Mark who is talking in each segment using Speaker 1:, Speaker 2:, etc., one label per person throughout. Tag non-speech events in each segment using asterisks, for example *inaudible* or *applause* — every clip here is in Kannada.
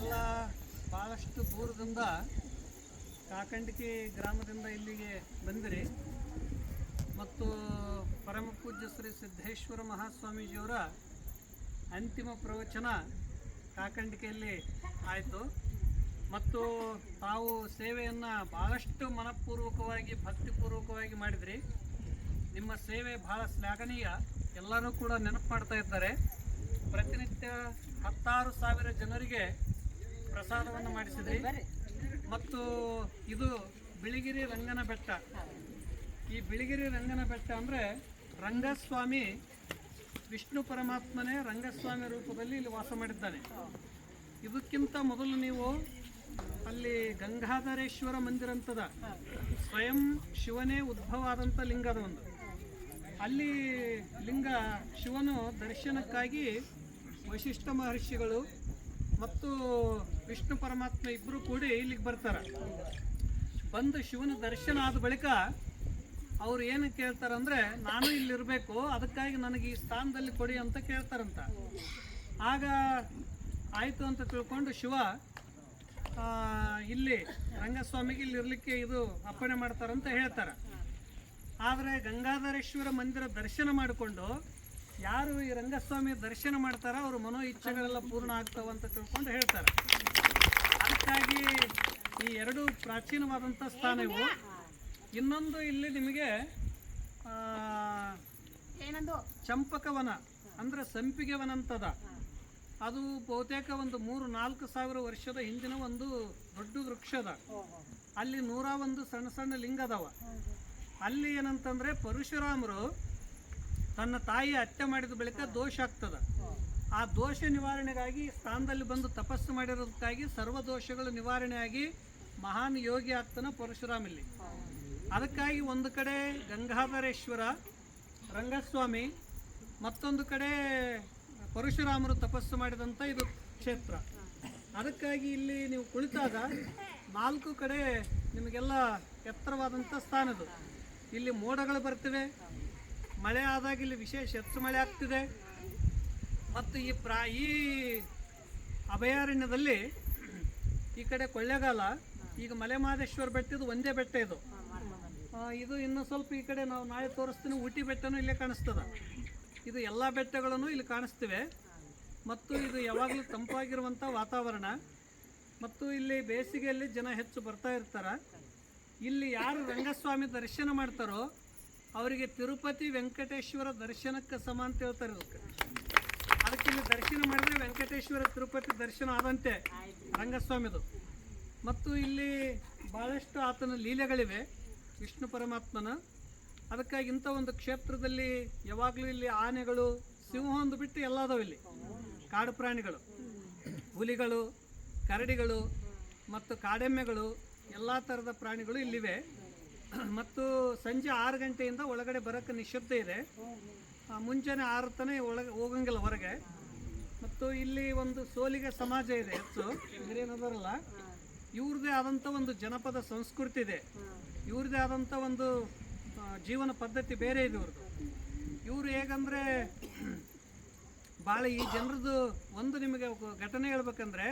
Speaker 1: ಎಲ್ಲ ಭಾಳಷ್ಟು ದೂರದಿಂದ ಕಾಕಂಡಿಕೆ ಗ್ರಾಮದಿಂದ ಇಲ್ಲಿಗೆ ಬಂದಿರಿ. ಮತ್ತು ಪರಮ ಪೂಜ್ಯ ಶ್ರೀ ಸಿದ್ದೇಶ್ವರ ಮಹಾಸ್ವಾಮೀಜಿಯವರ ಅಂತಿಮ ಪ್ರವಚನ ಕಾಕಂಡಿಕೆಯಲ್ಲಿ ಆಯಿತು. ಮತ್ತು ತಾವು ಸೇವೆಯನ್ನು ಭಾಳಷ್ಟು ಮನಪೂರ್ವಕವಾಗಿ, ಭಕ್ತಿಪೂರ್ವಕವಾಗಿ ಮಾಡಿದ್ರಿ. ನಿಮ್ಮ ಸೇವೆ ಭಾಳ ಶ್ಲಾಘನೀಯ. ಎಲ್ಲರೂ ಕೂಡ ನೆನಪು ಮಾಡ್ತಾ ಇದ್ದಾರೆ. ಪ್ರತಿನಿತ್ಯ ಹತ್ತಾರು ಸಾವಿರ ಜನರಿಗೆ ಪ್ರಸಾದವನ್ನು ಮಾಡಿಸಿದ್ರಿ. ಮತ್ತು ಇದು ಬಿಳಿಗಿರಿ ರಂಗನ ಬೆಟ್ಟ. ಈ ಬಿಳಿಗಿರಿ ರಂಗನ ಬೆಟ್ಟ ಅಂದರೆ ರಂಗಸ್ವಾಮಿ ವಿಷ್ಣು ಪರಮಾತ್ಮನೇ ರಂಗಸ್ವಾಮಿ ರೂಪದಲ್ಲಿ ಇಲ್ಲಿ ವಾಸ ಮಾಡಿದ್ದಾನೆ. ಇದಕ್ಕಿಂತ ಮೊದಲು ನೀವು ಅಲ್ಲಿ ಗಂಗಾಧರೇಶ್ವರ ಮಂದಿರ ಅಂತದ, ಸ್ವಯಂ ಶಿವನೇ ಉದ್ಭವ ಆದಂಥ ಲಿಂಗದ ಒಂದು. ಅಲ್ಲಿ ಲಿಂಗ ಶಿವನು ದರ್ಶನಕ್ಕಾಗಿ ವಶಿಷ್ಠ ಮಹರ್ಷಿಗಳು ಮತ್ತು ವಿಷ್ಣು ಪರಮಾತ್ಮ ಇಬ್ಬರು ಕೂಡಿ ಇಲ್ಲಿಗೆ ಬರ್ತಾರೆ. ಬಂದು ಶಿವನ ದರ್ಶನ ಆದ ಬಳಿಕ ಅವ್ರು ಏನು ಕೇಳ್ತಾರಂದ್ರೆ, ನಾನು ಇಲ್ಲಿರಬೇಕು, ಅದಕ್ಕಾಗಿ ನನಗೆ ಈ ಸ್ಥಾನದಲ್ಲಿ ಕೊಡಿ ಅಂತ ಕೇಳ್ತಾರಂತ. ಆಗ ಆಯಿತು ಅಂತ ತಿಳ್ಕೊಂಡು ಶಿವ ಇಲ್ಲಿ ರಂಗಸ್ವಾಮಿಗೆ ಇಲ್ಲಿ ಇರಲಿಕ್ಕೆ ಇದು ಅಪ್ಪಣೆ ಮಾಡ್ತಾರಂತ ಹೇಳ್ತಾರೆ. ಆದರೆ ಗಂಗಾಧರೇಶ್ವರ ಮಂದಿರ ದರ್ಶನ ಮಾಡಿಕೊಂಡು ಯಾರು ಈ ರಂಗಸ್ವಾಮಿ ದರ್ಶನ ಮಾಡ್ತಾರ ಅವ್ರ ಮನೋ ಇಚ್ಛೆಗಳೆಲ್ಲ ಪೂರ್ಣ ಆಗ್ತಾವಂತ ತಿಳ್ಕೊಂಡು ಹೇಳ್ತಾರೆ. ಅದಕ್ಕಾಗಿ ಈ ಎರಡು ಪ್ರಾಚೀನವಾದಂಥ ಸ್ಥಾನ ಇವು ಇನ್ನೊಂದು ಇಲ್ಲಿ ನಿಮಗೆ ಚಂಪಕವನ ಅಂದ್ರೆ ಸಂಪಿಗೆ ವನ ಅಂತದ ಅದು ಬಹುತೇಕ ಒಂದು ಮೂರು ನಾಲ್ಕು ಸಾವಿರ ವರ್ಷದ ಹಿಂದಿನ ಒಂದು ದೊಡ್ಡ ವೃಕ್ಷದ. ಅಲ್ಲಿ ನೂರ ಒಂದು ಸಣ್ಣ ಸಣ್ಣ ಲಿಂಗ ಅದಾವ ಅಲ್ಲಿ ಏನಂತಂದ್ರೆ ಪರಶುರಾಮರು ತನ್ನ ತಾಯಿ ಹತ್ಯೆ ಮಾಡಿದ ಬಳಿಕ ದೋಷ ಆಗ್ತದೆ. ಆ ದೋಷ ನಿವಾರಣೆಗಾಗಿ ಸ್ಥಾನದಲ್ಲಿ ಬಂದು ತಪಸ್ಸು ಮಾಡಿರೋದಕ್ಕಾಗಿ ಸರ್ವ ದೋಷಗಳು ನಿವಾರಣೆಯಾಗಿ ಮಹಾನ್ ಯೋಗಿ ಆಗ್ತಾನೆ ಪರಶುರಾಮ ಇಲ್ಲಿ. ಅದಕ್ಕಾಗಿ ಒಂದು ಕಡೆ ಗಂಗಾಧರೇಶ್ವರ, ರಂಗಸ್ವಾಮಿ, ಮತ್ತೊಂದು ಕಡೆ ಪರಶುರಾಮರು ತಪಸ್ಸು ಮಾಡಿದಂಥ ಇದು ಕ್ಷೇತ್ರ. ಅದಕ್ಕಾಗಿ ಇಲ್ಲಿ ನೀವು ಕುಳಿತಾಗ ನಾಲ್ಕು ಕಡೆ ನಿಮಗೆಲ್ಲ ಎತ್ತರವಾದಂಥ ಸ್ಥಾನ ಇದು ಇಲ್ಲಿ ಮೋಡಗಳು ಬರ್ತಿವೆ ಮಳೆ ಆದಾಗ ಇಲ್ಲಿ ವಿಶೇಷ ಹೆಚ್ಚು ಮಳೆ ಆಗ್ತಿದೆ. ಮತ್ತು ಈ ಪ್ರಾ, ಈ ಅಭಯಾರಣ್ಯದಲ್ಲಿ ಈ ಕಡೆ ಕೊಳ್ಳೆಗಾಲ, ಈಗ ಮಲೆ ಮಹದೇಶ್ವರ ಇದು ಒಂದೇ ಬೆಟ್ಟ ಇದು. ಇದು ಇನ್ನು ಸ್ವಲ್ಪ ಈ ಕಡೆ ನಾವು ನಾಳೆ ತೋರಿಸ್ತೀನಿ, ಊಟಿ ಬೆಟ್ಟನೂ ಇಲ್ಲೇ ಕಾಣಿಸ್ತದ. ಇದು ಎಲ್ಲ ಬೆಟ್ಟಗಳನ್ನು ಇಲ್ಲಿ ಕಾಣಿಸ್ತಿವೆ. ಮತ್ತು ಇದು ಯಾವಾಗಲೂ ತಂಪಾಗಿರುವಂಥ ವಾತಾವರಣ. ಮತ್ತು ಇಲ್ಲಿ ಬೇಸಿಗೆಯಲ್ಲಿ ಜನ ಹೆಚ್ಚು ಬರ್ತಾ ಇರ್ತಾರೆ. ಇಲ್ಲಿ ಯಾರು ರಂಗಸ್ವಾಮಿ ದರ್ಶನ ಮಾಡ್ತಾರೋ ಅವರಿಗೆ ತಿರುಪತಿ ವೆಂಕಟೇಶ್ವರ ದರ್ಶನಕ್ಕೆ ಸಮ ಅಂತ ಹೇಳ್ತಾರೆ ಅದಕ್ಕೆ. ಇಲ್ಲಿ ದರ್ಶನ ಮಾಡಿದ್ರೆ ವೆಂಕಟೇಶ್ವರ ತಿರುಪತಿ ದರ್ಶನ ಆದಂತೆ ರಂಗಸ್ವಾಮಿದು. ಮತ್ತು ಇಲ್ಲಿ ಭಾಳಷ್ಟು ಆತನ ಲೀಲೆಗಳಿವೆ, ವಿಷ್ಣು ಪರಮಾತ್ಮನ. ಅದಕ್ಕಾಗಿ ಇಂಥ ಒಂದು ಕ್ಷೇತ್ರದಲ್ಲಿ ಯಾವಾಗಲೂ ಇಲ್ಲಿ ಆನೆಗಳು, ಸಿಂಹ ಒಂದು ಬಿಟ್ಟು ಎಲ್ಲ ಅದಾವೆ ಇಲ್ಲಿ. ಕಾಡು ಪ್ರಾಣಿಗಳು, ಹುಲಿಗಳು, ಕರಡಿಗಳು ಮತ್ತು ಕಾಡೆಮ್ಮೆಗಳು, ಎಲ್ಲ ಥರದ ಪ್ರಾಣಿಗಳು ಇಲ್ಲಿವೆ. *clears throat* ಮತ್ತು ಸಂಜೆ ಆರು ಗಂಟೆಯಿಂದ ಒಳಗಡೆ ಬರೋಕ್ಕೆ ನಿಶಬ್ದ ಇದೆ. ಮುಂಜಾನೆ ಆರು ತನಕ ಒಳಗೆ ಹೋಗಂಗಿಲ್ಲ ಹೊರಗೆ. ಮತ್ತು ಇಲ್ಲಿ ಒಂದು ಸೋಲಿಗೆ ಸಮಾಜ ಇದೆ. ಹೆಚ್ಚು ಹಿರಿಯನದರಲ್ಲ ಇವ್ರದ್ದೇ ಆದಂಥ ಒಂದು ಜನಪದ ಸಂಸ್ಕೃತಿ ಇದೆ. ಇವ್ರದ್ದೇ ಆದಂಥ ಒಂದು ಜೀವನ ಪದ್ಧತಿ ಬೇರೆ ಇದೆ ಇವ್ರದ್ದು. ಇವರು ಹೇಗಂದರೆ ಭಾಳ *clears throat* ಈ ಜನರದ್ದು ಒಂದು ನಿಮಗೆ ಘಟನೆ ಹೇಳ್ಬೇಕಂದ್ರೆ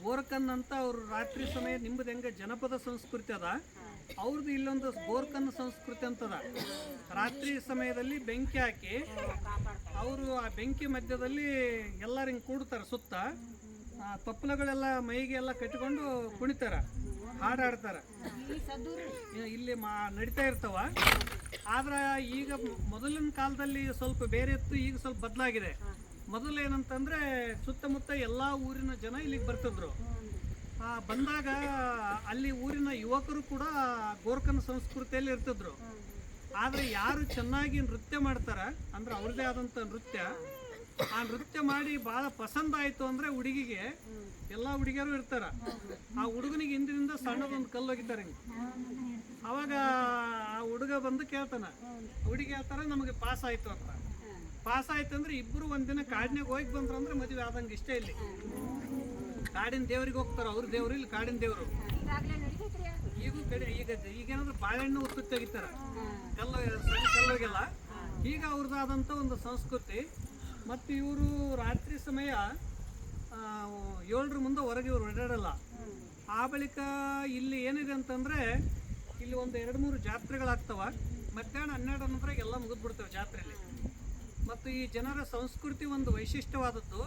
Speaker 1: ಬೋರ್ಕನ್ ಅಂತ ಅವರು ರಾತ್ರಿ ಸಮಯ ನಿಮ್ಮದು ಹೆಂಗೆ ಜನಪದ ಸಂಸ್ಕೃತಿ ಅದ ಅವ್ರದ್ದು ಇಲ್ಲೊಂದು ಬೋರ್ಕನ್ ಸಂಸ್ಕೃತಿ ಅಂತದ. ರಾತ್ರಿ ಸಮಯದಲ್ಲಿ ಬೆಂಕಿ ಹಾಕಿ ಅವರು ಆ ಬೆಂಕಿ ಮಧ್ಯದಲ್ಲಿ ಎಲ್ಲರೂ ಹಿಂಗೆ ಕೂಡ್ತಾರೆ ಸುತ್ತ. ತಪ್ಪಲಗಳೆಲ್ಲ ಮೈಗೆ ಎಲ್ಲ ಕಟ್ಟಿಕೊಂಡು ಕುಣಿತಾರ, ಹಾಡಾಡ್ತಾರ. ಇಲ್ಲಿ ಮಾ, ನಡೀತಾ ಇರ್ತಾವ. ಆದ್ರೆ ಈಗ ಮೊದಲಿನ ಕಾಲದಲ್ಲಿ ಸ್ವಲ್ಪ ಬೇರೆ ಇತ್ತು, ಈಗ ಸ್ವಲ್ಪ ಬದಲಾಗಿದೆ. ಮೊದಲು ಏನಂತಂದ್ರೆ ಸುತ್ತಮುತ್ತ ಎಲ್ಲ ಊರಿನ ಜನ ಇಲ್ಲಿಗೆ ಬರ್ತಿದ್ರು. ಬಂದಾಗ ಅಲ್ಲಿ ಊರಿನ ಯುವಕರು ಕೂಡ ಗೋರ್ಖನ ಸಂಸ್ಕೃತಿಯಲ್ಲಿ ಇರ್ತಿದ್ರು. ಆದ್ರೆ ಯಾರು ಚೆನ್ನಾಗಿ ನೃತ್ಯ ಮಾಡ್ತಾರ, ಅಂದ್ರೆ ಅವ್ರದ್ದೇ ಆದಂತ ನೃತ್ಯ, ಆ ನೃತ್ಯ ಮಾಡಿ ಬಹಳ ಪಸಂದ ಆಯ್ತು ಅಂದ್ರೆ ಹುಡುಗಿಗೆ ಎಲ್ಲ ಹುಡುಗಿಯರು ಇರ್ತಾರ. ಆ ಹುಡುಗನಿಗೆ ಹಿಂದಿನಿಂದ ಸಣ್ಣದೊಂದು ಕಲ್ಲು ಹೋಗಿದ್ದಾರೆ ಹಿಂಗೆ. ಅವಾಗ ಆ ಹುಡುಗ ಬಂದು ಕೇಳ್ತಾನ, ಹುಡುಗಿ ಹೇಳ್ತಾರ ನಮಗೆ ಪಾಸ್ ಆಯ್ತು ಅಂತ. ಪಾಸ್ ಆಯ್ತು ಅಂದ್ರೆ ಇಬ್ರು ಒಂದಿನ ಕಾಡಿನಾಗ ಹೋಗಿ ಬಂದ್ರು ಅಂದ್ರೆ ಮದುವೆ ಆದಂಗೆ ಇಷ್ಟೇ ಇಲ್ಲಿ. ಕಾಡಿನ ದೇವರಿಗೆ ಹೋಗ್ತಾರ ಅವ್ರ ದೇವ್ರು ಇಲ್ಲಿ ಕಾಡಿನ ದೇವರು. ಈಗೂ ಕಡೆ ಈಗ ಈಗೇನಾದ್ರು ಬಾಳೆಹಣ್ಣು ಉತ್ತು ತೆಗಿತಾರ? ಕಲ್ಲು ಕಲ್ಲೋಗೆಲ್ಲ? ಈಗ ಅವ್ರದ್ದಾದಂಥ ಒಂದು ಸಂಸ್ಕೃತಿ. ಮತ್ತು ಇವರು ರಾತ್ರಿ ಸಮಯ ಏಳರ ಮುಂದೆ ಹೊರಗೆ ಇವರು ಓಡಾಡಲ್ಲ. ಆ ಬಳಿಕ ಇಲ್ಲಿ ಏನಿದೆ ಅಂತಂದರೆ ಇಲ್ಲಿ ಒಂದು ಎರಡು ಮೂರು ಜಾತ್ರೆಗಳಾಗ್ತವ. ಮಧ್ಯಾಹ್ನ ಹನ್ನೆರಡು ನಂತರ ಎಲ್ಲ ಮುಗಿದ್ಬಿಡ್ತವೆ ಜಾತ್ರೆಯಲ್ಲಿ ಮತ್ತು ಈ ಜನರ ಸಂಸ್ಕೃತಿ ಒಂದು ವೈಶಿಷ್ಟ್ಯವಾದದ್ದು.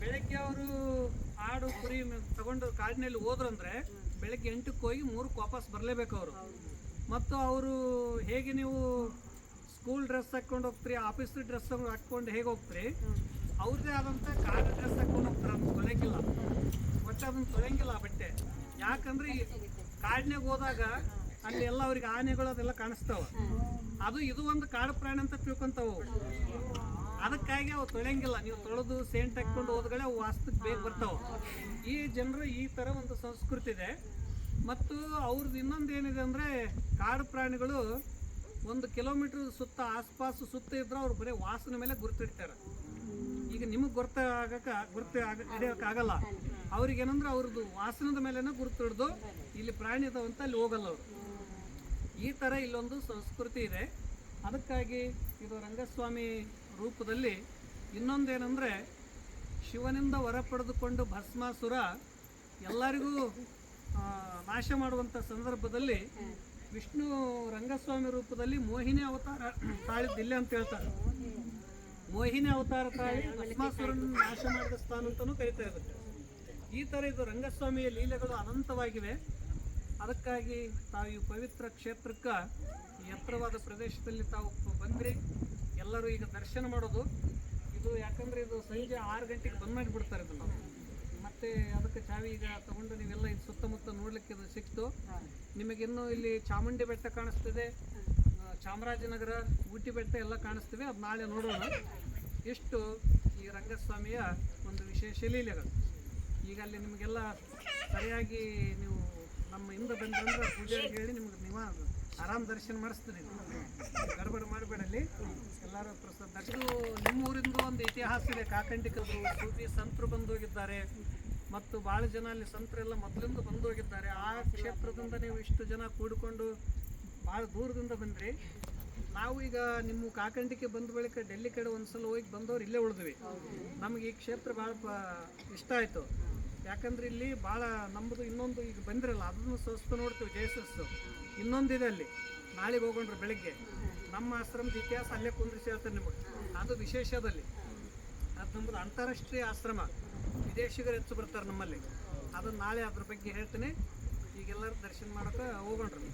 Speaker 1: ಬೆಳಗ್ಗೆ ಅವರು ಆಡು ಕುರಿ ತಗೊಂಡು ಕಾಡಿನಲ್ಲಿ ಹೋದ್ರಂದ್ರೆ ಬೆಳಗ್ಗೆ ಎಂಟಕ್ಕೆ ಹೋಗಿ ಮೂರಕ್ಕೆ ವಾಪಸ್ ಬರಲೇಬೇಕು ಅವರು. ಮತ್ತು ಅವರು ಹೇಗೆ ನೀವು ಸ್ಕೂಲ್ ಡ್ರೆಸ್ ಹಾಕೊಂಡು ಹೋಗ್ತೀರಿ ಆಫೀಸ್ ಡ್ರೆಸ್ ಹಾಕೊಂಡು ಹೇಗೆ ಹೋಗ್ತೀರಿ, ಅವ್ರದ್ದೇ ಆದಂಥ ಕಾರ್ ಡ್ರೆಸ್ ಹಾಕೊಂಡು ಹೋಗ್ತಾರೆ, ಅದನ್ನ ತೊಳೆಯಂಗಿಲ್ಲ. ಒಟ್ಟು ಅದನ್ನು ತೊಳೆಯಂಗಿಲ್ಲ ಬಟ್ಟೆ. ಯಾಕಂದ್ರೆ ಕಾಡಿನಾಗ ಹೋದಾಗ ಅಲ್ಲಿ ಎಲ್ಲ ಅವ್ರಿಗೆ ಆನೆಗಳು ಅದೆಲ್ಲ ಕಾಣಿಸ್ತಾವ. ಅದು ಇದು ಒಂದು ಕಾಡು ಪ್ರಾಣಿ ಅಂತ ತಿಳ್ಕೊಂತಾವು. ಅದಕ್ಕಾಗಿ ಅವು ತೊಳೆಯಂಗಿಲ್ಲ. ನೀವು ತೊಳೆದು ಸೇಂಟ್ ಹಾಕ್ಕೊಂಡು ಹೋದ್ಗಳೇ ಅವು ವಾಸ್ತಕ್ಕೆ ಬೇಗ ಬರ್ತಾವೆ. ಈ ಜನರು ಈ ಥರ ಒಂದು ಸಂಸ್ಕೃತಿ ಇದೆ. ಮತ್ತು ಅವ್ರದ್ದು ಇನ್ನೊಂದು ಏನಿದೆ ಅಂದರೆ ಕಾಡು ಪ್ರಾಣಿಗಳು ಒಂದು ಕಿಲೋಮೀಟ್ರ್ ಸುತ್ತ ಆಸ್ಪಾಸು ಸುತ್ತ ಇದ್ರೆ ಅವ್ರು ಬರೀ ವಾಸನೆ ಮೇಲೆ ಗುರುತಿಡ್ತಾರೆ. ಈಗ ನಿಮಗೆ ಗುರ್ತ ಆಗಕ್ಕೆ ಗುರ್ತು ಆಗ ಹಿಡಿಯೋಕ್ಕಾಗಲ್ಲ ಅವ್ರಿಗೆ ಏನಂದ್ರೆ ಅವ್ರದ್ದು ವಾಸನದ ಮೇಲೆನೇ ಗುರುತು ಹಿಡ್ದು ಇಲ್ಲಿ ಪ್ರಾಣಿ ಇದಾವೆ ಅಂತ ಅಲ್ಲಿ ಹೋಗಲ್ಲ ಅವರು. ಈ ಥರ ಇಲ್ಲೊಂದು ಸಂಸ್ಕೃತಿ ಇದೆ. ಅದಕ್ಕಾಗಿ ಇದು ರಂಗಸ್ವಾಮಿ ರೂಪದಲ್ಲಿ ಇನ್ನೊಂದೇನೆಂದರೆ ಶಿವನಿಂದ ವರ ಪಡೆದುಕೊಂಡು ಭಸ್ಮಾಸುರ ಎಲ್ಲರಿಗೂ ನಾಶ ಮಾಡುವಂಥ ಸಂದರ್ಭದಲ್ಲಿ ವಿಷ್ಣು ರಂಗಸ್ವಾಮಿ ರೂಪದಲ್ಲಿ ಮೋಹಿನಿ ಅವತಾರ ತಾಳಿದ್ದಿಲ್ಲ ಅಂತ ಹೇಳ್ತಾರೆ. ಮೋಹಿನಿ ಅವತಾರ ತಾಳಿ ಭಸ್ಮಾಸುರನ ನಾಶ ಮಾಡಿದ ಸ್ಥಾನ ಅಂತಲೂ ಕರಿತಾ ಇದ್ದಾರೆ. ಈ ಥರ ಇದು ರಂಗಸ್ವಾಮಿಯ ಲೀಲೆಗಳು ಅನಂತವಾಗಿವೆ. ಅದಕ್ಕಾಗಿ ತಾವು ಈ ಪವಿತ್ರ ಕ್ಷೇತ್ರಕ್ಕೆ ಎತ್ತರವಾದ ಪ್ರದೇಶದಲ್ಲಿ ತಾವು ಬಂದ್ರಿ. ಎಲ್ಲರೂ ಈಗ ದರ್ಶನ ಮಾಡೋದು, ಇದು ಯಾಕಂದ್ರೆ ಇದು ಸಂಜೆ ಆರು ಗಂಟೆಗೆ ಬಂದ್ ಮಾಡಿಬಿಡ್ತಾರೆ ಇದನ್ನು. ಮತ್ತೆ ಅದಕ್ಕೆ ಚಾವಿ ಈಗ ತಗೊಂಡು ನೀವೆಲ್ಲ ಇದು ಸುತ್ತಮುತ್ತ ನೋಡ್ಲಿಕ್ಕೆ ಇದು ಸಿಕ್ತು. ನಿಮಗಿನ್ನೂ ಇಲ್ಲಿ ಚಾಮುಂಡಿ ಬೆಟ್ಟ ಕಾಣಿಸ್ತಿದೆ ಚಾಮರಾಜನಗರ, ಊಟಿ ಬೆಟ್ಟ ಎಲ್ಲ ಕಾಣಿಸ್ತೀವಿ. ಅದು ನಾಳೆ ನೋಡೋಣ. ಎಷ್ಟು ಈ ರಂಗಸ್ವಾಮಿಯ ಒಂದು ವಿಶೇಷ ಲೀಲೆಗಳು. ಈಗ ಅಲ್ಲಿ ನಿಮಗೆಲ್ಲ ಸರಿಯಾಗಿ ನೀವು ನಮ್ಮ ಹಿಂದೆ ಬಂದ್ರಂದ್ರೆ ಪೂಜೆ ಹೇಳಿ ನಿಮ್ಗೆ ನೀವು ಆರಾಮ್ ದರ್ಶನ ಮಾಡಿಸ್ತೀನಿ ಗಡಬಡ ಮಾಡಬೇಡಲ್ಲಿ ಎಲ್ಲರೂ ಪ್ರಸಾದ ದರ್ಶನ. ನಿಮ್ಮ ಊರಿಂದ ಒಂದು ಇತಿಹಾಸ ಇದೆ. ಕಾಕಂಡಿಕರು ಸೂಫಿ ಸಂತರು ಬಂದು ಹೋಗಿದ್ದಾರೆ ಮತ್ತು ಭಾಳ ಜನ ಅಲ್ಲಿ ಸಂತರೆಲ್ಲ ಮೊದಲಿಂದ ಬಂದು ಹೋಗಿದ್ದಾರೆ ಆ ಕ್ಷೇತ್ರದಿಂದ ನೀವು ಇಷ್ಟು ಜನ ಕೂಡಿಕೊಂಡು ಭಾಳ ದೂರದಿಂದ ಬಂದ್ರಿ. ನಾವು ಈಗ ನಿಮ್ಮ ಕಾಕಂಡಿಕೆ ಬಂದ ಬಳಿಕ ಡೆಲ್ಲಿ ಕಡೆ ಒಂದ್ಸಲ ಹೋಗಿ ಬಂದವ್ರು ಇಲ್ಲೇ ಉಳಿದ್ವಿ. ನಮಗೆ ಈ ಕ್ಷೇತ್ರ ಭಾಳ ಇಷ್ಟ ಆಯಿತು. ಯಾಕಂದ್ರೆ ಇಲ್ಲಿ ಭಾಳ ನಮ್ಮದು ಇನ್ನೊಂದು ಈಗ ಬಂದಿರಲ್ಲ, ಅದನ್ನು ಸ್ವಸ್ಥ ನೋಡ್ತೀವಿ ಜೇಸಸ್ ಇನ್ನೊಂದಿದೆ ಅಲ್ಲಿ, ನಾಳೆಗೆ ಹೋಗೊಂಡ್ರೆ ಬೆಳಗ್ಗೆ. ನಮ್ಮ ಆಶ್ರಮದ ಇತಿಹಾಸ ಅಲ್ಲೇ ಕುಂದ್ರಿಸಿ ಹೇಳ್ತಾರೆ ನಿಮಗೆ. ಅದು ವಿಶೇಷದಲ್ಲಿ ಅದು ನಮ್ಮದು ಅಂತಾರಾಷ್ಟ್ರೀಯ ಆಶ್ರಮ. ವಿದೇಶಿಗರು ಹೆಚ್ಚು ಬರ್ತಾರೆ ನಮ್ಮಲ್ಲಿ. ಅದನ್ನು ನಾಳೆ ಅದ್ರ ಬಗ್ಗೆ ಹೇಳ್ತೀನಿ. ಈಗೆಲ್ಲರೂ ದರ್ಶನ ಮಾಡೋಕೆ ಹೋಗೋಣ್ರಿ.